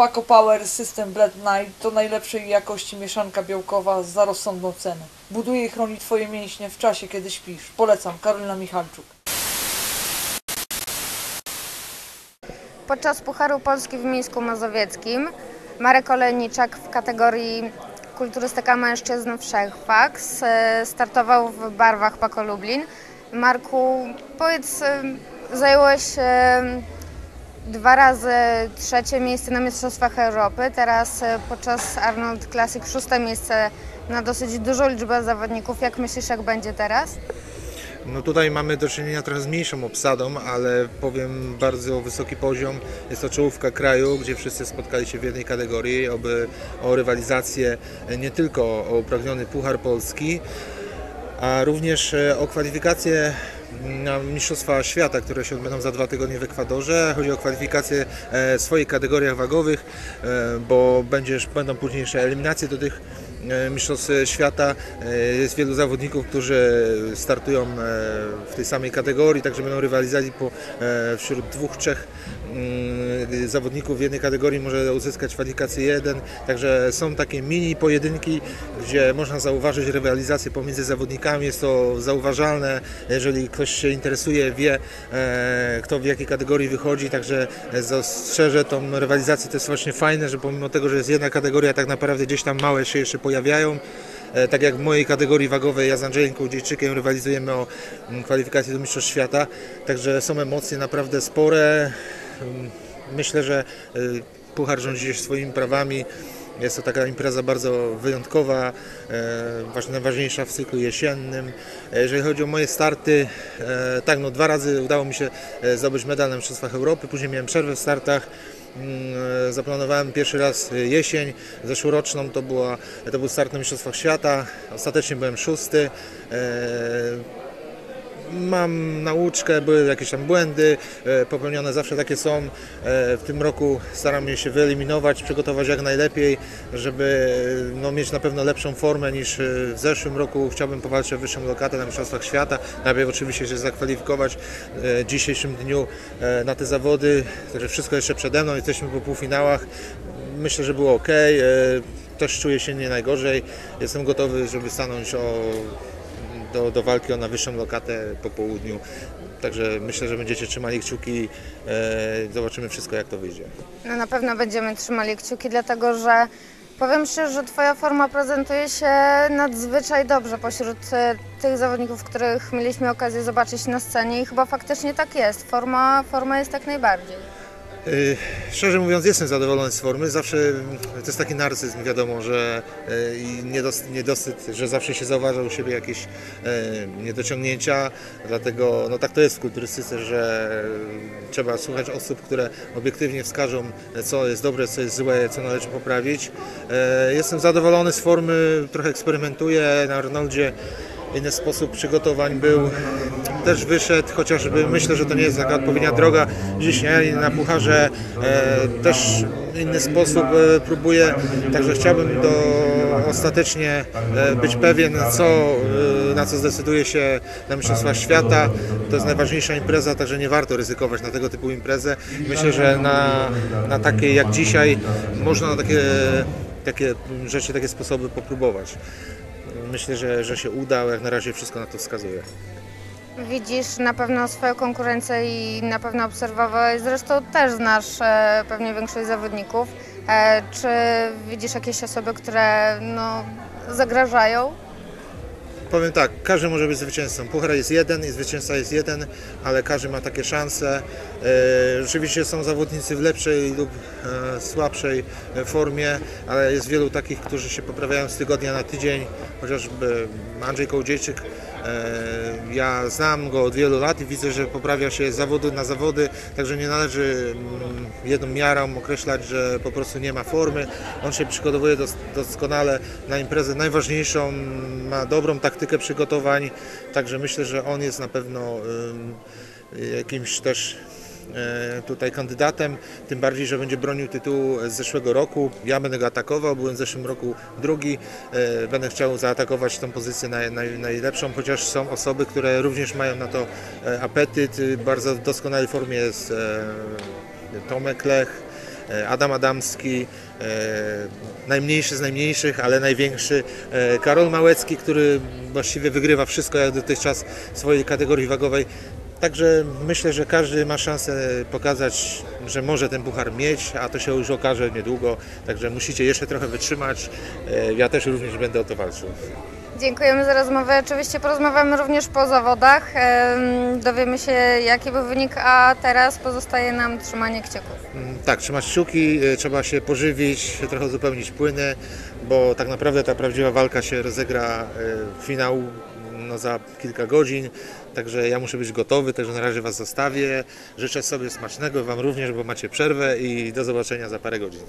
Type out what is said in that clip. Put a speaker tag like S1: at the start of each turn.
S1: Paco Power System Blend Night to najlepszej jakości mieszanka białkowa za rozsądną cenę. Buduje i chroni Twoje mięśnie w czasie, kiedy śpisz. Polecam, Karolina Michalczuk.
S2: Podczas Pucharu Polski w Mińsku Mazowieckim Marek Olejniczak w kategorii kulturystyka mężczyzn Wszechfaks e, startował w barwach Paco Lublin. Marku, powiedz, e, zająłeś e, dwa razy trzecie miejsce na Mistrzostwach Europy, teraz e, podczas Arnold Classic szóste miejsce na dosyć dużą liczbę zawodników. Jak myślisz, jak będzie teraz?
S3: No tutaj mamy do czynienia trochę z mniejszą obsadą, ale powiem bardzo wysoki poziom. Jest to czołówka kraju, gdzie wszyscy spotkali się w jednej kategorii, oby o rywalizację nie tylko o upragniony Puchar Polski, a również e, o kwalifikacje na Mistrzostwa Świata, które się odbędą za dwa tygodnie w Ekwadorze. Chodzi o kwalifikacje e, w swoich kategoriach wagowych, e, bo będziesz, będą późniejsze eliminacje do tych e, Mistrzostw Świata. Jest wielu zawodników, którzy startują w tej samej kategorii, także będą rywalizowali po, wśród dwóch, trzech zawodników w jednej kategorii może uzyskać kwalifikację jeden, także są takie mini pojedynki, gdzie można zauważyć rywalizację pomiędzy zawodnikami, jest to zauważalne, jeżeli ktoś się interesuje, wie e, kto w jakiej kategorii wychodzi, także zastrzeżę tą rywalizację, to jest właśnie fajne, że pomimo tego, że jest jedna kategoria, tak naprawdę gdzieś tam małe się jeszcze pojawiają, E, tak jak w mojej kategorii wagowej ja z Andrzejem Kołodziejczykiem rywalizujemy o mm, kwalifikacje do Mistrzostw Świata, także są emocje naprawdę spore. Myślę, że y, Puchar rządzi się swoimi prawami. Jest to taka impreza bardzo wyjątkowa, e, waż- najważniejsza w cyklu jesiennym. E, Jeżeli chodzi o moje starty, e, tak, no dwa razy udało mi się e, zdobyć medal na Mistrzostwach Europy, później miałem przerwę w startach. Mm, e, Zaplanowałem pierwszy raz e, jesień, zeszłoroczną to, była, to był start na Mistrzostwach Świata, ostatecznie byłem szósty. E, Mam nauczkę, były jakieś tam błędy, e, popełnione zawsze takie są. E, W tym roku staram się wyeliminować, przygotować jak najlepiej, żeby no, mieć na pewno lepszą formę niż e, w zeszłym roku. Chciałbym powalczyć o wyższą lokatę na Mistrzostwach Świata. Najpierw oczywiście się zakwalifikować e, w dzisiejszym dniu e, na te zawody. Także wszystko jeszcze przede mną, jesteśmy po półfinałach. Myślę, że było ok. Też czuję się nie najgorzej. Jestem gotowy, żeby stanąć o do, do walki o najwyższą lokatę po południu. Także myślę, że będziecie trzymali kciuki. E, zobaczymy wszystko, jak to wyjdzie.
S2: No na pewno będziemy trzymali kciuki, dlatego że powiem szczerze, że Twoja forma prezentuje się nadzwyczaj dobrze pośród e, tych zawodników, których mieliśmy okazję zobaczyć na scenie i chyba faktycznie tak jest. Forma, forma jest jak najbardziej.
S3: Y, Szczerze mówiąc, jestem zadowolony z formy. Zawsze mm, to jest taki narcyzm, wiadomo, że y, i niedos- niedosyt, że zawsze się zauważa u siebie jakieś e, niedociągnięcia. Dlatego no tak to jest w kulturystyce, że y, trzeba słuchać osób, które obiektywnie wskażą, co jest dobre, co jest złe, co należy poprawić. Jestem zadowolony z formy, trochę eksperymentuję na Arnoldzie. Inny sposób przygotowań był, też wyszedł, chociażby myślę, że to nie jest taka odpowiednia droga. Dzisiaj na Pucharze e, też inny sposób e, próbuję, także chciałbym do, ostatecznie e, być pewien, co, e, na co zdecyduje się na Mistrzostwach Świata. To jest najważniejsza impreza, także nie warto ryzykować na tego typu imprezę. Myślę, że na, na takiej jak dzisiaj można na takie, takie rzeczy, takie sposoby popróbować. Myślę, że, że się uda, jak na razie wszystko na to wskazuje.
S2: Widzisz na pewno swoją konkurencję i na pewno obserwowałeś, zresztą też znasz e, pewnie większość zawodników. E, czy widzisz jakieś osoby, które no, zagrażają?
S3: Powiem tak, każdy może być zwycięzcą. Puchar jest jeden i zwycięzca jest jeden, ale każdy ma takie szanse. E, Rzeczywiście są zawodnicy w lepszej lub e, słabszej e, formie, ale jest wielu takich, którzy się poprawiają z tygodnia na tydzień, chociażby Andrzej Kołodziejczyk. e, Ja znam go od wielu lat i widzę, że poprawia się z zawodu na zawody, także nie należy mm, jedną miarą określać, że po prostu nie ma formy. On się przygotowuje dos- doskonale na imprezę najważniejszą, ma dobrą taktykę przygotowań, także myślę, że on jest na pewno jakimś też e, tutaj kandydatem, tym bardziej, że będzie bronił tytułu z zeszłego roku. Ja będę go atakował, byłem w zeszłym roku drugi, e, będę chciał zaatakować tą pozycję naj, naj, najlepszą, chociaż są osoby, które również mają na to e, apetyt. Bardzo w doskonałej formie jest Tomek Lech, Adam Adamski, e, najmniejszy z najmniejszych, ale największy e, Karol Małecki, który właściwie wygrywa wszystko jak dotychczas w swojej kategorii wagowej. Także myślę, że każdy ma szansę pokazać, że może ten puchar mieć, a to się już okaże niedługo. Także musicie jeszcze trochę wytrzymać. E, Ja też również będę o to walczył.
S2: Dziękujemy za rozmowę. Oczywiście porozmawiamy również po zawodach. Em, Dowiemy się, jaki był wynik, a teraz pozostaje nam trzymanie kciuków.
S3: Mm, Tak, trzymać kciuki, e, trzeba się pożywić, trochę uzupełnić płyny, bo tak naprawdę ta prawdziwa walka się rozegra e, finał no, za kilka godzin. Także ja muszę być gotowy, także na razie Was zostawię. Życzę sobie smacznego, Wam również, bo macie przerwę i do zobaczenia za parę godzin.